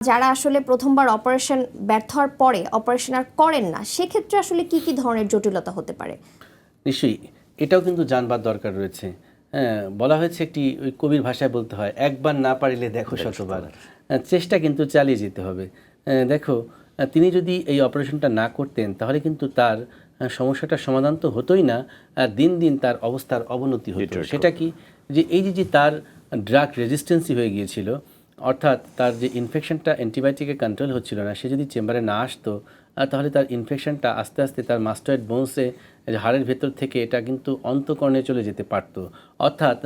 যারা আসলে প্রথমবার অপারেশন ব্যর্থ হওয়ার পরে অপারেশন আর করেন না সেক্ষেত্রে আসলে কি কি ধরনের জটিলতা হতে পারে? নিশ্চয়ই এটাও কিন্তু জানবার দরকার রয়েছে। হ্যাঁ বলা হয়েছে একটি ওই কবির ভাষায় বলতে হয় একবার না পারিলে দেখো শতবার। হ্যাঁ, চেষ্টা কিন্তু চালিয়ে যেতে হবে। হ্যাঁ, দেখো তিনি যদি এই অপারেশনটা না করতেন তাহলে কিন্তু তার সমস্যাটার সমাধান তো হতোই না আর দিন দিন তার অবস্থার অবনতি হতো। সেটা কি? যে এই যে যে তার ড্রাগ রেজিস্ট্যান্সি হয়ে গিয়েছিল অর্থাৎ তার যে ইনফেকশনটা অ্যান্টিবায়োটিকে কন্ট্রোল হচ্ছিল না, সে যদি চেম্বারে না আসতো তাহলে তার ইনফেকশনটা আস্তে আস্তে তার মাস্টয়েড বোনসে হাড়ের ভেতর থেকে এটা কিন্তু অন্তকর্ণে চলে যেতে পারত। অর্থাৎ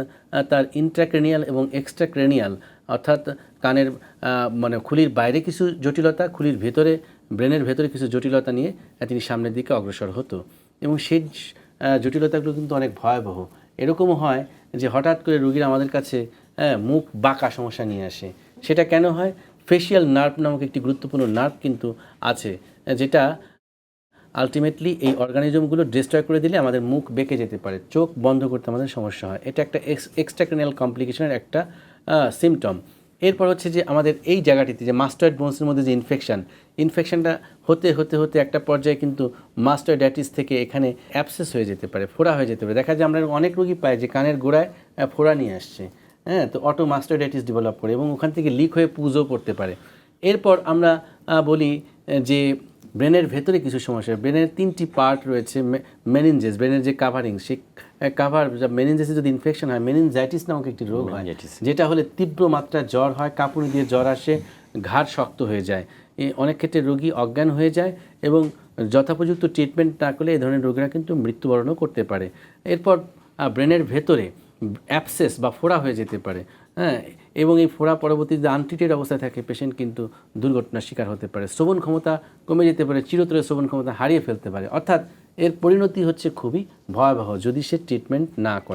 তার ইন্ট্রাক্রেনিয়াল এবং এক্সট্রাক্রেনিয়াল অর্থাৎ কানের মানে খুলির বাইরে কিছু জটিলতা, খুলির ভেতরে, ব্রেনের ভেতরে কিছু জটিলতা নিয়ে তিনি সামনের দিকে অগ্রসর হতো। এবং সেই জটিলতাগুলো কিন্তু অনেক ভয়াবহ। এরকমও হয় যে হঠাৎ করে রুগীরা আমাদের কাছে মুখ বাঁকা সমস্যা নিয়ে আসে। সেটা কেন হয়? ফেশিয়াল নার্ভ নামক একটি গুরুত্বপূর্ণ নার্ভ কিন্তু আছে, যেটা আলটিমেটলি এই অর্গানিজমগুলো ডিস্ট্রয় করে দিলে আমাদের মুখ বেঁকে যেতে পারে, চোখ বন্ধ করতে আমাদের সমস্যা হয়। এটা একটা এক্সট্রাক্রেনিয়াল কমপ্লিকেশনের একটা সিমটম এরপর হচ্ছে যে আমাদের এই জায়গাটিতে যে মাস্টার্ড বোনসের মধ্যে যে ইনফেকশান ইনফেকশানটা হতে হতে হতে একটা পর্যায়ে কিন্তু মাস্টার্ডাইটিস থেকে এখানে অ্যাপসেস হয়ে যেতে পারে, ফোড়া হয়ে যেতে পারে। দেখা যায় আমরা অনেক রোগী পাই যে কানের গোড়ায় ফোড়া নিয়ে আসছে। হ্যাঁ তো অটো মাস্টার্ডাইটিস ডেভেলপ করে এবং ওখান থেকে লিক হয়ে পুজো পড়তে পারে। এরপর আমরা বলি যে ব্রেনের ভেতরে কিছু সমস্যা। ব্রেনের তিনটি পার্ট রয়েছে মেনিনজেস ব্রেনের যে কাভারিং সে কাভার মেনিনজেসে যদি ইনফেকশন হয় মেনিনজাইটিস নামক একটি রোগ হয় যেটা হলে তীব্র মাত্রায় জ্বর হয় কাঁপুনি দিয়ে জ্বর আসে ঘাড় শক্ত হয়ে যায়। এ অনেক ক্ষেত্রে রোগী অজ্ঞান হয়ে যায় এবং যথাপযুক্ত ট্রিটমেন্ট না করলে এই ধরনের রোগীরা কিন্তু মৃত্যুবরণও করতে পারে। এরপর ব্রেনের ভেতরে অ্যাপসেস বা ফোড়া হয়ে যেতে পারে হ্যাঁ এবং এই ফোড়া পরবর্তীতে আনট্রিটেড অবস্থায় থাকে পেশেন্ট কিন্তু দুর্ঘটনার শিকার হতে পারে। শ্রবণ ক্ষমতা কমে যেতে পারে, চিরতরে শ্রবণ ক্ষমতা হারিয়ে ফেলতে পারে। অর্থাৎ এর পরিণতি হচ্ছে খুবই ভয়াবহ, যদি সে ট্রিটমেন্ট না করে।